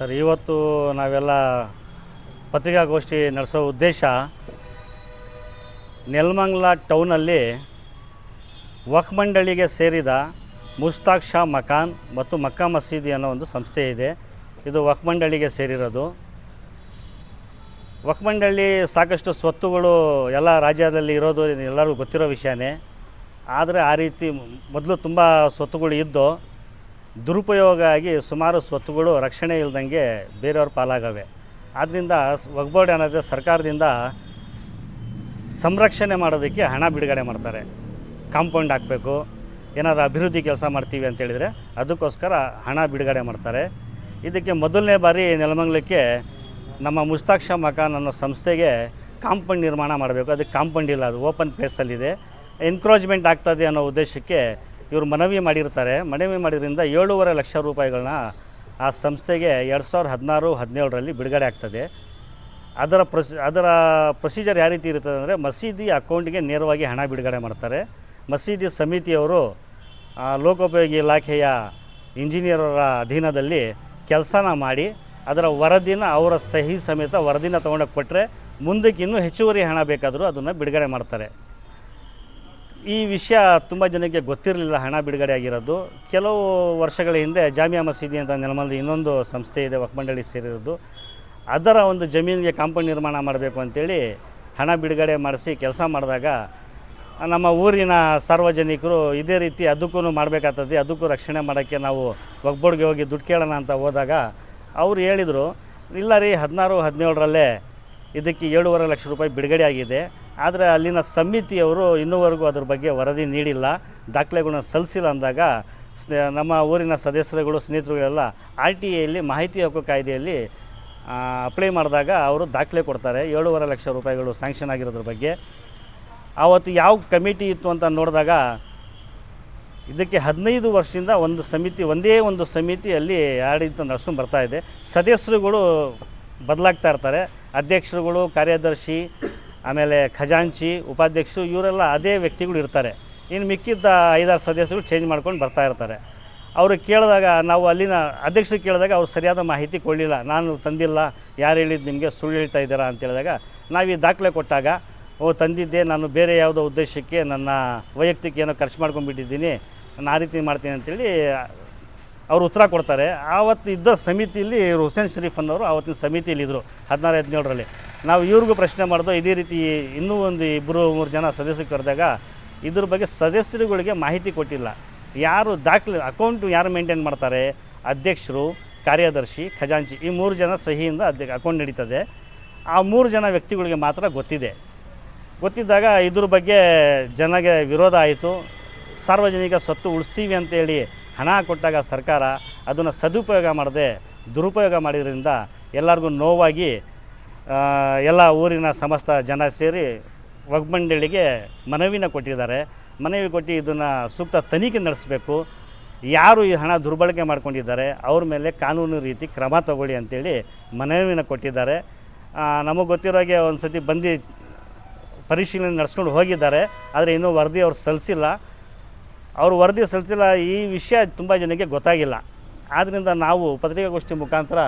Sir, ಇವತ್ತು ನಾವೆಲ್ಲ ಪತ್ರಿಕಾಗೋಷ್ಠಿ ನಡೆಸೋ ಉದ್ದೇಶ ನೆಲಮಂಗ್ಲ ಟೌನಲ್ಲಿ ವಕ್ ಮಂಡಳಿಗೆ ಸೇರಿದ ಮುಸ್ತಾಕ್ ಶಾ ಮಕಾನ್ ಮತ್ತು ಮಕ್ಕಾ ಮಸೀದಿ ಅನ್ನೋ ಒಂದು ಸಂಸ್ಥೆ ಇದೆ. ಇದು ವಕ್ ಮಂಡಳಿಗೆ ಸೇರಿರೋದು. ವಕ್ ಮಂಡಳಿ ಸಾಕಷ್ಟು ಸ್ವತ್ತುಗಳು ಎಲ್ಲ ರಾಜ್ಯದಲ್ಲಿ ಇರೋದು ಎಲ್ಲರಿಗೂ ಗೊತ್ತಿರೋ ವಿಷಯನೇ. ಆದರೆ ಆ ರೀತಿ ಮೊದಲು ತುಂಬ ಸ್ವತ್ತುಗಳು ಇದ್ದು ದುರುಪಯೋಗ ಆಗಿ ಸುಮಾರು ಸ್ವತ್ತುಗಳು ರಕ್ಷಣೆ ಇಲ್ದಂಗೆ ಬೇರೆಯವ್ರ ಪಾಲಾಗವೆ. ಆದ್ದರಿಂದ ವಗ್ಬೋರ್ಡ್ ಅನ್ನೋದು ಸರ್ಕಾರದಿಂದ ಸಂರಕ್ಷಣೆ ಮಾಡೋದಕ್ಕೆ ಹಣ ಬಿಡುಗಡೆ ಮಾಡ್ತಾರೆ. ಕಾಂಪೌಂಡ್ ಹಾಕಬೇಕು, ಏನಾದರೂ ಅಭಿವೃದ್ಧಿ ಕೆಲಸ ಮಾಡ್ತೀವಿ ಅಂತೇಳಿದರೆ ಅದಕ್ಕೋಸ್ಕರ ಹಣ ಬಿಡುಗಡೆ ಮಾಡ್ತಾರೆ. ಇದಕ್ಕೆ ಮೊದಲನೇ ಬಾರಿ ನೆಲಮಂಗ್ಲಕ್ಕೆ ನಮ್ಮ ಮುಸ್ತಾಕ್ಷ ಮಕಾನ್ ಅನ್ನೋ ಸಂಸ್ಥೆಗೆ ಕಾಂಪೌಂಡ್ ನಿರ್ಮಾಣ ಮಾಡಬೇಕು. ಅದಕ್ಕೆ ಕಾಂಪೌಂಡ್ ಇಲ್ಲ, ಅದು ಓಪನ್ ಪ್ಲೇಸಲ್ಲಿದೆ. ಎನ್ಕ್ರೋಚ್ಮೆಂಟ್ ಆಗ್ತದೆ ಅನ್ನೋ ಉದ್ದೇಶಕ್ಕೆ ಇವರು ಮನವಿ ಮಾಡಿರ್ತಾರೆ. ಮನವಿ ಮಾಡಿದ್ರಿಂದ ಏಳೂವರೆ ಲಕ್ಷ ರೂಪಾಯಿಗಳನ್ನ ಆ ಸಂಸ್ಥೆಗೆ ಎರಡು ಸಾವಿರದ ಹದಿನಾರು, ಹದಿನೇಳರಲ್ಲಿ ಬಿಡುಗಡೆ ಆಗ್ತದೆ. ಅದರ ಪ್ರೊಸಿ ಅದರ ಪ್ರೊಸೀಜರ್ ಯಾವ ರೀತಿ ಇರ್ತದೆ ಅಂದರೆ ಮಸೀದಿ ಅಕೌಂಟಿಗೆ ನೇರವಾಗಿ ಹಣ ಬಿಡುಗಡೆ ಮಾಡ್ತಾರೆ. ಮಸೀದಿ ಸಮಿತಿಯವರು ಲೋಕೋಪಯೋಗಿ ಇಲಾಖೆಯ ಇಂಜಿನಿಯರರ ಅಧೀನದಲ್ಲಿ ಕೆಲಸನ ಮಾಡಿ, ಅದರ ವರದಿನ ಅವರ ಸಹಿ ಸಮೇತ ವರದಿನ ತೊಗೊಂಡೋಗಿ ಕೊಟ್ಟರೆ ಮುಂದಕ್ಕೆ ಇನ್ನೂ ಹೆಚ್ಚುವರಿ ಹಣ ಬೇಕಾದರೂ ಅದನ್ನು ಬಿಡುಗಡೆ ಮಾಡ್ತಾರೆ. ಈ ವಿಷಯ ತುಂಬ ಜನಕ್ಕೆ ಗೊತ್ತಿರಲಿಲ್ಲ, ಹಣ ಬಿಡುಗಡೆ ಆಗಿರೋದು. ಕೆಲವು ವರ್ಷಗಳ ಹಿಂದೆ ಜಾಮಿಯಾ ಮಸೀದಿ ಅಂತ ನೆಲಮಲ್ಲಿ ಇನ್ನೊಂದು ಸಂಸ್ಥೆ ಇದೆ, ವಕ್ಮಂಡಳಿ ಸೇರಿರೋದು. ಅದರ ಒಂದು ಜಮೀನಿಗೆ ಕಾಂಪೌಂಡ್ ನಿರ್ಮಾಣ ಮಾಡಬೇಕು ಅಂತೇಳಿ ಹಣ ಬಿಡುಗಡೆ ಮಾಡಿಸಿ ಕೆಲಸ ಮಾಡಿದಾಗ ನಮ್ಮ ಊರಿನ ಸಾರ್ವಜನಿಕರು ಇದೇ ರೀತಿ ಅದಕ್ಕೂ ಮಾಡಬೇಕಾಗ್ತದೆ, ಅದಕ್ಕೂ ರಕ್ಷಣೆ ಮಾಡೋಕ್ಕೆ ನಾವು ಒಗ್ಬೋಡ್ಗೆ ಹೋಗಿ ದುಡ್ಡು ಕೇಳೋಣ ಅಂತ ಹೋದಾಗ ಅವರು ಹೇಳಿದರು, ಇಲ್ಲ ರೀ ಹದಿನಾರು, ಹದಿನೇಳರಲ್ಲೇ ಇದಕ್ಕೆ ಏಳುವರೆ ಲಕ್ಷ ರೂಪಾಯಿ ಬಿಡುಗಡೆ ಆಗಿದೆ. ಆದರೆ ಅಲ್ಲಿನ ಸಮಿತಿಯವರು ಇನ್ನೂವರೆಗೂ ಅದ್ರ ಬಗ್ಗೆ ವರದಿ ನೀಡಿಲ್ಲ. ದಾಖಲೆಗಳನ್ನ ಸಲ್ಲಿಸಿಲ್ಲ ಅಂದಾಗ ನಮ್ಮ ಊರಿನ ಸದಸ್ಯರುಗಳು, ಸ್ನೇಹಿತರುಗಳೆಲ್ಲ ಆರ್ ಟಿ ಎಲ್ಲಿ ಮಾಹಿತಿ ಹಕ್ಕು ಕಾಯ್ದೆಯಲ್ಲಿ ಅಪ್ಲೈ ಮಾಡಿದಾಗ ಅವರು ದಾಖಲೆ ಕೊಡ್ತಾರೆ. ಏಳೂವರೆ ಲಕ್ಷ ರೂಪಾಯಿಗಳು ಸ್ಯಾಂಕ್ಷನ್ ಆಗಿರೋದ್ರ ಬಗ್ಗೆ. ಆವತ್ತು ಯಾವ ಕಮಿಟಿ ಇತ್ತು ಅಂತ ನೋಡಿದಾಗ ಇದಕ್ಕೆ ಹದಿನೈದು ವರ್ಷದಿಂದ ಒಂದು ಸಮಿತಿ, ಒಂದೇ ಒಂದು ಸಮಿತಿಯಲ್ಲಿ ಆಡಳಿತ ನಡೆಸ್ಕೊಂಡು ಬರ್ತಾ ಇದೆ. ಸದಸ್ಯರುಗಳು ಬದಲಾಗ್ತಾ ಇರ್ತಾರೆ. ಅಧ್ಯಕ್ಷರುಗಳು, ಕಾರ್ಯದರ್ಶಿ ಆಮೇಲೆ ಖಜಾಂಚಿ ಉಪಾಧ್ಯಕ್ಷರು, ಇವರೆಲ್ಲ ಅದೇ ವ್ಯಕ್ತಿಗಳು ಇರ್ತಾರೆ. ಇನ್ನು ಮಿಕ್ಕಿದ್ದ ಐದಾರು ಸದಸ್ಯರು ಚೇಂಜ್ ಮಾಡ್ಕೊಂಡು ಬರ್ತಾ ಇರ್ತಾರೆ. ಅವರು ಕೇಳಿದಾಗ, ನಾವು ಅಲ್ಲಿನ ಅಧ್ಯಕ್ಷರು ಕೇಳಿದಾಗ ಅವ್ರು ಸರಿಯಾದ ಮಾಹಿತಿ ಕೊಡಲಿಲ್ಲ. ನಾನು ತಂದಿಲ್ಲ, ಯಾರು ಹೇಳಿದ್ದು ನಿಮಗೆ ಸುಳ್ಳು ಹೇಳ್ತಾ ಇದ್ದೀರಾ ಅಂತ ಹೇಳಿದಾಗ, ನಾವು ಈ ದಾಖಲೆ ಕೊಟ್ಟಾಗ, ಓ, ತಂದಿದ್ದೆ, ನಾನು ಬೇರೆ ಯಾವುದೋ ಉದ್ದೇಶಕ್ಕೆ ನನ್ನ ವೈಯಕ್ತಿಕ ಏನೋ ಖರ್ಚು ಮಾಡ್ಕೊಂಡ್ಬಿಟ್ಟಿದ್ದೀನಿ, ನಾನು ಆ ರೀತಿ ಮಾಡ್ತೀನಿ ಅಂತೇಳಿ ಅವರು ಉತ್ತರ ಕೊಡ್ತಾರೆ. ಆವತ್ತು ಇದ್ದ ಸಮಿತಿಯಲ್ಲಿ ಹುಸೇನ್ ಶರೀಫ್ ಅನ್ನೋರು ಆವತ್ತಿನ ಸಮಿತಿಯಲ್ಲಿ ಇದ್ದರು ಹದಿನಾರು, ಹದಿನೇಳರಲ್ಲಿ. ನಾವು ಇವ್ರಿಗೂ ಪ್ರಶ್ನೆ ಮಾಡಿದ್ವು ಇದೇ ರೀತಿ ಇನ್ನೂ ಒಂದು ಇಬ್ಬರು ಮೂರು ಜನ ಸದಸ್ಯರು ಕರೆದಾಗ ಇದ್ರ ಬಗ್ಗೆ ಸದಸ್ಯರುಗಳಿಗೆ ಮಾಹಿತಿ ಕೊಟ್ಟಿಲ್ಲ. ಯಾರು ದಾಖಲೆ, ಅಕೌಂಟು ಯಾರು ಮೇಂಟೈನ್ ಮಾಡ್ತಾರೆ, ಅಧ್ಯಕ್ಷರು, ಕಾರ್ಯದರ್ಶಿ, ಖಜಾಂಚಿ, ಈ ಮೂರು ಜನ ಸಹಿಯಿಂದ ಅಧ್ಯಕ್ಷ, ಅಕೌಂಟ್ ನಡೀತದೆ. ಆ ಮೂರು ಜನ ವ್ಯಕ್ತಿಗಳಿಗೆ ಮಾತ್ರ ಗೊತ್ತಿದೆ. ಗೊತ್ತಿದ್ದಾಗ ಇದ್ರ ಬಗ್ಗೆ ಜನಗೆ ವಿರೋಧ ಆಯಿತು. ಸಾರ್ವಜನಿಕ ಸ್ವತ್ತು ಉಳಿಸ್ತೀವಿ ಅಂತೇಳಿ ಹಣ ಕೊಟ್ಟಾಗ ಸರ್ಕಾರ ಅದನ್ನು ಸದುಪಯೋಗ ಮಾಡದೆ ದುರುಪಯೋಗ ಮಾಡಿದ್ರಿಂದ ಎಲ್ಲರಿಗೂ ನೋವಾಗಿ ಎಲ್ಲ ಊರಿನ ಸಮಸ್ತ ಜನ ಸೇರಿ ಒಗ್ಮಂಡಳಿಗೆ ಮನವಿನ ಕೊಟ್ಟಿದ್ದಾರೆ. ಮನವಿ ಕೊಟ್ಟು ಇದನ್ನು ಸೂಕ್ತ ತನಿಖೆ ನಡೆಸಬೇಕು. ಯಾರು ಈ ಹಣ ದುರ್ಬಳಕೆ ಮಾಡ್ಕೊಂಡಿದ್ದಾರೆ, ಅವ್ರ ಮೇಲೆ ಕಾನೂನು ರೀತಿ ಕ್ರಮ ತಗೊಳ್ಳಿ ಅಂತೇಳಿ ಮನವಿನ ಕೊಟ್ಟಿದ್ದಾರೆ. ನಮಗೆ ಗೊತ್ತಿರೋಗೆ ಒಂದು ಸತಿ ಬಂದು ಪರಿಶೀಲನೆ ನಡೆಸ್ಕೊಂಡು ಹೋಗಿದ್ದಾರೆ, ಆದರೆ ಇನ್ನೂ ವರದಿ ಅವ್ರು ಸಲ್ಲಿಸಿಲ್ಲ. ಅವರು ವರದಿ ಸಲ್ಲಿಸಿಲ್ಲ, ಈ ವಿಷಯ ತುಂಬ ಜನಕ್ಕೆ ಗೊತ್ತಾಗಿಲ್ಲ. ಆದ್ದರಿಂದ ನಾವು ಪತ್ರಿಕಾಗೋಷ್ಠಿ ಮುಖಾಂತರ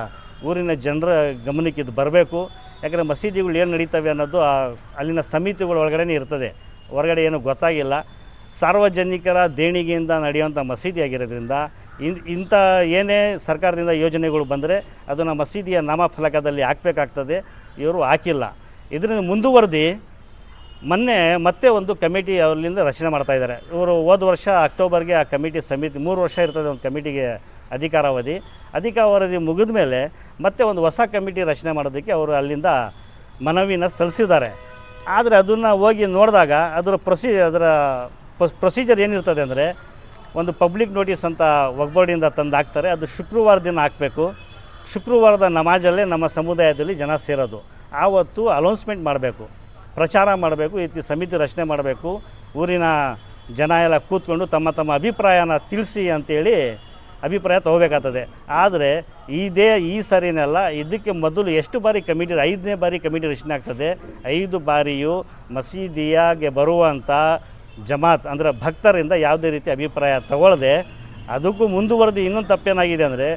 ಊರಿನ ಜನರ ಗಮನಕ್ಕೆ ಇದು ಬರಬೇಕು. ಯಾಕಂದರೆ ಮಸೀದಿಗಳು ಏನು ನಡೀತವೆ ಅನ್ನೋದು ಅಲ್ಲಿನ ಸಮಿತಿಗಳ ಒಳಗಡೆ ಇರ್ತದೆ. ಹೊರಗಡೆ ಏನು ಗೊತ್ತಾಗಿಲ್ಲ. ಸಾರ್ವಜನಿಕರ ದೇಣಿಗೆಯಿಂದ ನಡೆಯುವಂಥ ಮಸೀದಿ ಆಗಿರೋದ್ರಿಂದ ಇನ್, ಇಂಥ ಏನೇ ಸರ್ಕಾರದಿಂದ ಯೋಜನೆಗಳು ಬಂದರೆ ಅದನ್ನು ಮಸೀದಿಯ ನಾಮಫಲಕದಲ್ಲಿ ಹಾಕಬೇಕಾಗ್ತದೆ. ಇವರು ಹಾಕಿಲ್ಲ. ಇದರಿಂದ ಮುಂದುವರೆದು ಮೊನ್ನೆ ಮತ್ತೆ ಒಂದು ಕಮಿಟಿ ಅಲ್ಲಿಂದ ರಚನೆ ಮಾಡ್ತಾ ಇದ್ದಾರೆ. ಇವರು ಹೋದ ವರ್ಷ ಅಕ್ಟೋಬರ್ಗೆ ಆ ಕಮಿಟಿ ಸಮಿತಿ, ಮೂರು ವರ್ಷ ಇರ್ತದೆ ಒಂದು ಕಮಿಟಿಗೆ ಅಧಿಕಾರಾವಧಿ. ಅಧಿಕಾರಾವಧಿ ಮುಗಿದ ಮೇಲೆ ಮತ್ತೆ ಒಂದು ಹೊಸ ಕಮಿಟಿ ರಚನೆ ಮಾಡೋದಕ್ಕೆ ಅವರು ಅಲ್ಲಿಂದ ಮನವಿನ ಸಲ್ಲಿಸಿದ್ದಾರೆ. ಆದರೆ ಅದನ್ನು ಹೋಗಿ ನೋಡಿದಾಗ ಅದರ ಪ್ರೊಸಿ, ಅದರ ಪ್ರೊಸೀಜರ್ ಏನಿರ್ತದೆ ಅಂದರೆ ಒಂದು ಪಬ್ಲಿಕ್ ನೋಟಿಸ್ ಅಂತ ಒಗ್ಬೋರ್ಡಿಂದ ತಂದು ಹಾಕ್ತಾರೆ. ಅದು ಶುಕ್ರವಾರ ದಿನ ಹಾಕಬೇಕು. ಶುಕ್ರವಾರದ ನಮಾಜಲ್ಲೇ ನಮ್ಮ ಸಮುದಾಯದಲ್ಲಿ ಜನ ಸೇರೋದು. ಆವತ್ತು ಅನೌನ್ಸ್ಮೆಂಟ್ ಮಾಡಬೇಕು. ಪ್ರಚಾರ ಮಾಡಬೇಕು, ಈ ಸಮಿತಿ ರಚನೆ ಮಾಡಬೇಕು. ಊರಿನ ಜನ ಎಲ್ಲ ಕೂತ್ಕೊಂಡು ತಮ್ಮ ತಮ್ಮ ಅಭಿಪ್ರಾಯನ ತಿಳಿಸಿ ಅಂತೇಳಿ ಅಭಿಪ್ರಾಯ ತಗೋಬೇಕಾಗ್ತದೆ. ಆದರೆ ಇದೇ ಈ ಸರಿನೆಲ್ಲ. ಇದಕ್ಕೆ ಮೊದಲು ಎಷ್ಟು ಬಾರಿ ಕಮಿಟಿ, ಐದನೇ ಬಾರಿ ಕಮಿಟಿ ರಚನೆ ಆಗ್ತದೆ. ಐದು ಬಾರಿಯೂ ಮಸೀದಿಯಾಗೆ ಬರುವಂಥ ಜಮಾತ್, ಅಂದರೆ ಭಕ್ತರಿಂದ ಯಾವುದೇ ರೀತಿ ಅಭಿಪ್ರಾಯ ತಗೊಳ್ಳದೆ, ಅದಕ್ಕೂ ಮುಂದುವರೆದು ಇನ್ನೊಂದು ತಪ್ಪೇನಾಗಿದೆ ಅಂದರೆ,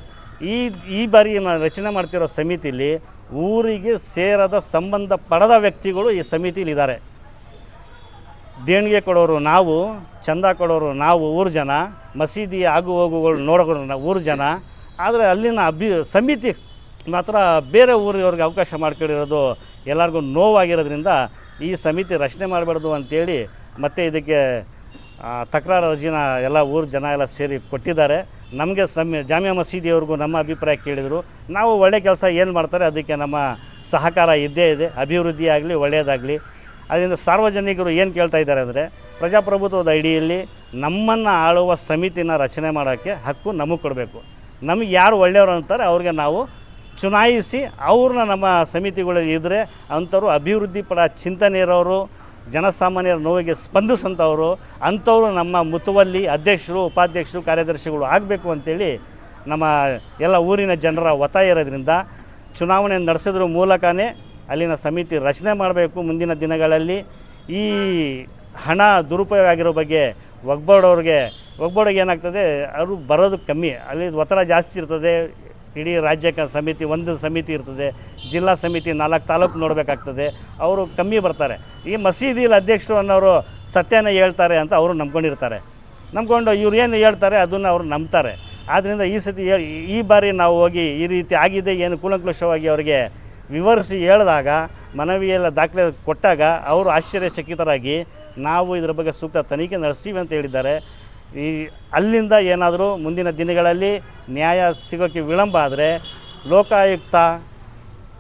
ಈ ಈ ಬಾರಿ ರಚನೆ ಮಾಡ್ತಿರೋ ಸಮಿತಿಲಿ ಊರಿಗೆ ಸೇರದ ಸಂಬಂಧ ಪಡದ ವ್ಯಕ್ತಿಗಳು ಈ ಸಮಿತಿಲಿ ಇದ್ದಾರೆ ದೇಣಿಗೆ ಕೊಡೋರು ನಾವು, ಚಂದ ಕೊಡೋರು ನಾವು ಊರು ಜನ, ಮಸೀದಿ ಆಗು ಹೋಗುಗಳು ನೋಡೋರು ನಾವು ಊರು ಜನ. ಆದರೆ ಅಲ್ಲಿನ ಅಭಿ, ಸಮಿತಿ ಮಾತ್ರ ಬೇರೆ ಊರಿನವ್ರಿಗೆ ಅವಕಾಶ ಮಾಡ್ಕೊಂಡಿರೋದು ಎಲ್ಲರಿಗೂ ನೋವಾಗಿರೋದ್ರಿಂದ ಈ ಸಮಿತಿ ರಚನೆ ಮಾಡಬಾರ್ದು ಅಂತೇಳಿ ಮತ್ತೆ ಇದಕ್ಕೆ ತಕರಾರು ಅರ್ಜಿನ ಎಲ್ಲ ಊರು ಜನ ಎಲ್ಲ ಸೇರಿ ಕೊಟ್ಟಿದ್ದಾರೆ. ನಮಗೆ ಸಮ, ಜಾಮಿಯಾ ಮಸೀದಿಯವ್ರಿಗೂ ನಮ್ಮ ಅಭಿಪ್ರಾಯ ಕೇಳಿದರು. ನಾವು ಒಳ್ಳೆ ಕೆಲಸ ಏನು ಮಾಡ್ತಾರೆ ಅದಕ್ಕೆ ನಮ್ಮ ಸಹಕಾರ ಇದ್ದೇ ಇದೆ. ಅಭಿವೃದ್ಧಿಯಾಗಲಿ ಒಳ್ಳೆಯದಾಗಲಿ ಅದರಿಂದ ಸಾರ್ವಜನಿಕರು ಏನು ಕೇಳ್ತಾ ಇದ್ದಾರೆ ಅಂದರೆ, ಪ್ರಜಾಪ್ರಭುತ್ವದ ಅಡಿಯಲ್ಲಿ ನಮ್ಮನ್ನು ಆಳುವ ಸಮಿತಿನ ರಚನೆ ಮಾಡೋಕ್ಕೆ ಹಕ್ಕು ನಮಗೆ ಕೊಡಬೇಕು. ನಮಗೆ ಯಾರು ಒಳ್ಳೆಯವರು ಅಂತಾರೆ, ಅವ್ರಿಗೆ ನಾವು ಚುನಾಯಿಸಿ ಅವ್ರನ್ನ ನಮ್ಮ ಸಮಿತಿಗಳಲ್ಲಿ ಇದ್ದರೆ ಅಂಥವ್ರು ಅಭಿವೃದ್ಧಿ ಪಡ ಚಿಂತನೆ ಇರೋರು ಜನಸಾಮಾನ್ಯರ ನೋವಿಗೆ ಸ್ಪಂದಿಸಂಥವ್ರು ಅಂಥವ್ರು ನಮ್ಮ ಮುತುವಲ್ಲಿ ಅಧ್ಯಕ್ಷರು, ಉಪಾಧ್ಯಕ್ಷರು, ಕಾರ್ಯದರ್ಶಿಗಳು ಆಗಬೇಕು ಅಂತೇಳಿ ನಮ್ಮ ಎಲ್ಲ ಊರಿನ ಜನರ ಒತ್ತಾಯ ಇರೋದ್ರಿಂದ ಚುನಾವಣೆ ನಡೆಸೋದ್ರ ಮೂಲಕನೇ ಅಲ್ಲಿನ ಸಮಿತಿ ರಚನೆ ಮಾಡಬೇಕು ಮುಂದಿನ ದಿನಗಳಲ್ಲಿ. ಈ ಹಣ ದುರುಪಯೋಗ ಆಗಿರೋ ಬಗ್ಗೆ ಒಗ್ಬೋಡೋರಿಗೆ ಒಗ್ಬೋರ್ಡಿಗೆ ಏನಾಗ್ತದೆ, ಅವರು ಬರೋದು ಕಮ್ಮಿ. ಅಲ್ಲಿ ಒತ್ತಡ ಜಾಸ್ತಿ ಇರ್ತದೆ. ಇಡೀ ರಾಜ್ಯಕ್ಕೆ ಸಮಿತಿ, ಒಂದು ಸಮಿತಿ ಇರ್ತದೆ. ಜಿಲ್ಲಾ ಸಮಿತಿ ನಾಲ್ಕು ತಾಲೂಕು ನೋಡಬೇಕಾಗ್ತದೆ. ಅವರು ಕಮ್ಮಿ ಬರ್ತಾರೆ. ಈ ಮಸೀದಿಲಿ ಅಧ್ಯಕ್ಷರು ಅನ್ನೋರು ಸತ್ಯನ ಹೇಳ್ತಾರೆ ಅಂತ ಅವರು ನಂಬ್ಕೊಂಡಿರ್ತಾರೆ. ನಂಬ್ಕೊಂಡು ಇವ್ರು ಏನು ಹೇಳ್ತಾರೆ ಅದನ್ನು ಅವರು ನಂಬ್ತಾರೆ. ಆದ್ದರಿಂದ ಈ ಸತಿ ಈ ಬಾರಿ ನಾವು ಹೋಗಿ ಈ ರೀತಿ ಆಗಿದೆ, ಏನು ಕೂಲಂಕುಷವಾಗಿ ಅವರಿಗೆ ವಿವರಿಸಿ ಹೇಳಿದಾಗ ಮನವಿಯೆಲ್ಲ ದಾಖಲೆ ಕೊಟ್ಟಾಗ ಅವರು ಆಶ್ಚರ್ಯಚಕಿತರಾಗಿ ನಾವು ಇದರ ಬಗ್ಗೆ ಸೂಕ್ತ ತನಿಖೆ ನಡೆಸ್ತೀವಿ ಅಂತ ಹೇಳಿದ್ದಾರೆ. ಈ ಅಲ್ಲಿಂದ ಏನಾದರೂ ಮುಂದಿನ ದಿನಗಳಲ್ಲಿ ನ್ಯಾಯ ಸಿಗೋಕ್ಕೆ ವಿಳಂಬ ಆದರೆ ಲೋಕಾಯುಕ್ತ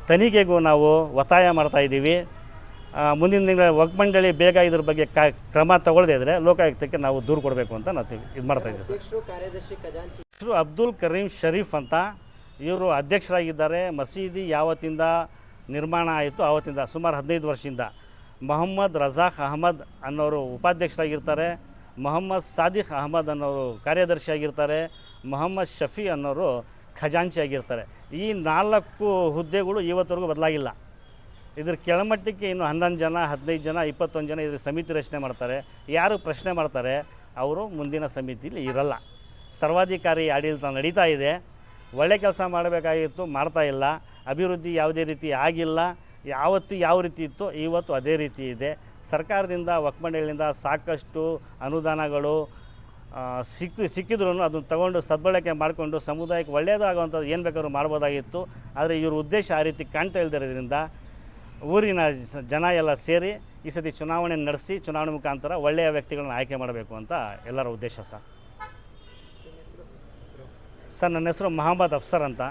ತನಿಖೆಗೂ ನಾವು ಒತ್ತಾಯ ಮಾಡ್ತಾ ಇದ್ದೀವಿ. ಮುಂದಿನ ದಿನಗಳ ಒಗ್ಮಂಡಳಿ ಬೇಗ ಇದ್ರ ಬಗ್ಗೆ ಕ ಕ್ರಮ ತಗೊಳ್ಳದೇ ಇದ್ರೆ ಲೋಕಾಯುಕ್ತಕ್ಕೆ ನಾವು ದೂರು ಕೊಡಬೇಕು ಅಂತ ನಾವು ಇದು ಮಾಡ್ತಾ ಇದ್ದೀವಿ ಸರ್. ಅಬ್ದುಲ್ ಕರೀಂ ಶರೀಫ್ ಅಂತ ಇವರು ಅಧ್ಯಕ್ಷರಾಗಿದ್ದಾರೆ. ಮಸೀದಿ ಯಾವತ್ತಿಂದ ನಿರ್ಮಾಣ ಆಯಿತು? ಆವತ್ತಿಂದ, ಸುಮಾರು ಹದಿನೈದು ವರ್ಷದಿಂದ. ಮೊಹಮ್ಮದ್ ರಜಾಕ್ ಅಹಮದ್ ಅನ್ನೋರು ಉಪಾಧ್ಯಕ್ಷರಾಗಿರ್ತಾರೆ. ಮೊಹಮ್ಮದ್ ಸಾದಿಕ್ ಅಹಮದ್ ಅನ್ನೋರು ಕಾರ್ಯದರ್ಶಿ ಆಗಿರ್ತಾರೆ ಮೊಹಮ್ಮದ್ ಶಫಿ ಅನ್ನೋರು ಖಜಾಂಚಿ ಆಗಿರ್ತಾರೆ ಈ ನಾಲ್ಕು ಹುದ್ದೆಗಳು ಇವತ್ತವರೆಗೂ ಬದಲಾಗಿಲ್ಲ. ಇದ್ರ ಕೆಳಮಟ್ಟಕ್ಕೆ ಇನ್ನು ಹನ್ನೊಂದು ಜನ, ಹದಿನೈದು ಜನ, ಇಪ್ಪತ್ತೊಂದು ಜನ ಇದ್ರ ಸಮಿತಿ ರಚನೆ ಮಾಡ್ತಾರೆ. ಯಾರು ಪ್ರಶ್ನೆ ಮಾಡ್ತಾರೆ? ಅವರು ಮುಂದಿನ ಸಮಿತಿಲಿ ಇರಲ್ಲ. ಸರ್ವಾಧಿಕಾರಿ ಆಡಳಿತ ನಡೀತಾ ಇದೆ. ಒಳ್ಳೆ ಕೆಲಸ ಮಾಡಬೇಕಾಗಿತ್ತು, ಮಾಡ್ತಾ ಇಲ್ಲ. ಅಭಿವೃದ್ಧಿ ಯಾವುದೇ ರೀತಿ ಆಗಿಲ್ಲ. ಯಾವತ್ತು ಯಾವ ರೀತಿ ಇತ್ತು ಇವತ್ತು ಅದೇ ರೀತಿ ಇದೆ. ಸರ್ಕಾರದಿಂದ ಒಕ್ಕಮಂಡಳಿಯಿಂದ ಸಾಕಷ್ಟು ಅನುದಾನಗಳು ಸಿಕ್ಕು ಸಿಕ್ಕಿ ಸಿಕ್ಕಿದ್ರೂ ಅದನ್ನು ತಗೊಂಡು ಸದ್ಬಳಕೆ ಮಾಡಿಕೊಂಡು ಸಮುದಾಯಕ್ಕೆ ಒಳ್ಳೆಯದಾಗುವಂಥದ್ದು ಏನು ಬೇಕಾದ್ರೂ ಮಾಡ್ಬೋದಾಗಿತ್ತು. ಆದರೆ ಇವ್ರ ಉದ್ದೇಶ ಆ ರೀತಿ ಕಾಣ್ತಾ ಇಲ್ದಿರೋದ್ರಿಂದ ಊರಿನ ಜನ ಎಲ್ಲ ಸೇರಿ ಈ ಸತಿ ಚುನಾವಣೆ ನಡೆಸಿ, ಚುನಾವಣೆ ಮುಖಾಂತರ ಒಳ್ಳೆಯ ವ್ಯಕ್ತಿಗಳನ್ನ ಆಯ್ಕೆ ಮಾಡಬೇಕು ಅಂತ ಎಲ್ಲರ ಉದ್ದೇಶ ಸರ್. ಸರ್ ನನ್ನ ಹೆಸರು ಮಹಮ್ಮದ್ ಅಫ್ಸರ್ ಅಂತ.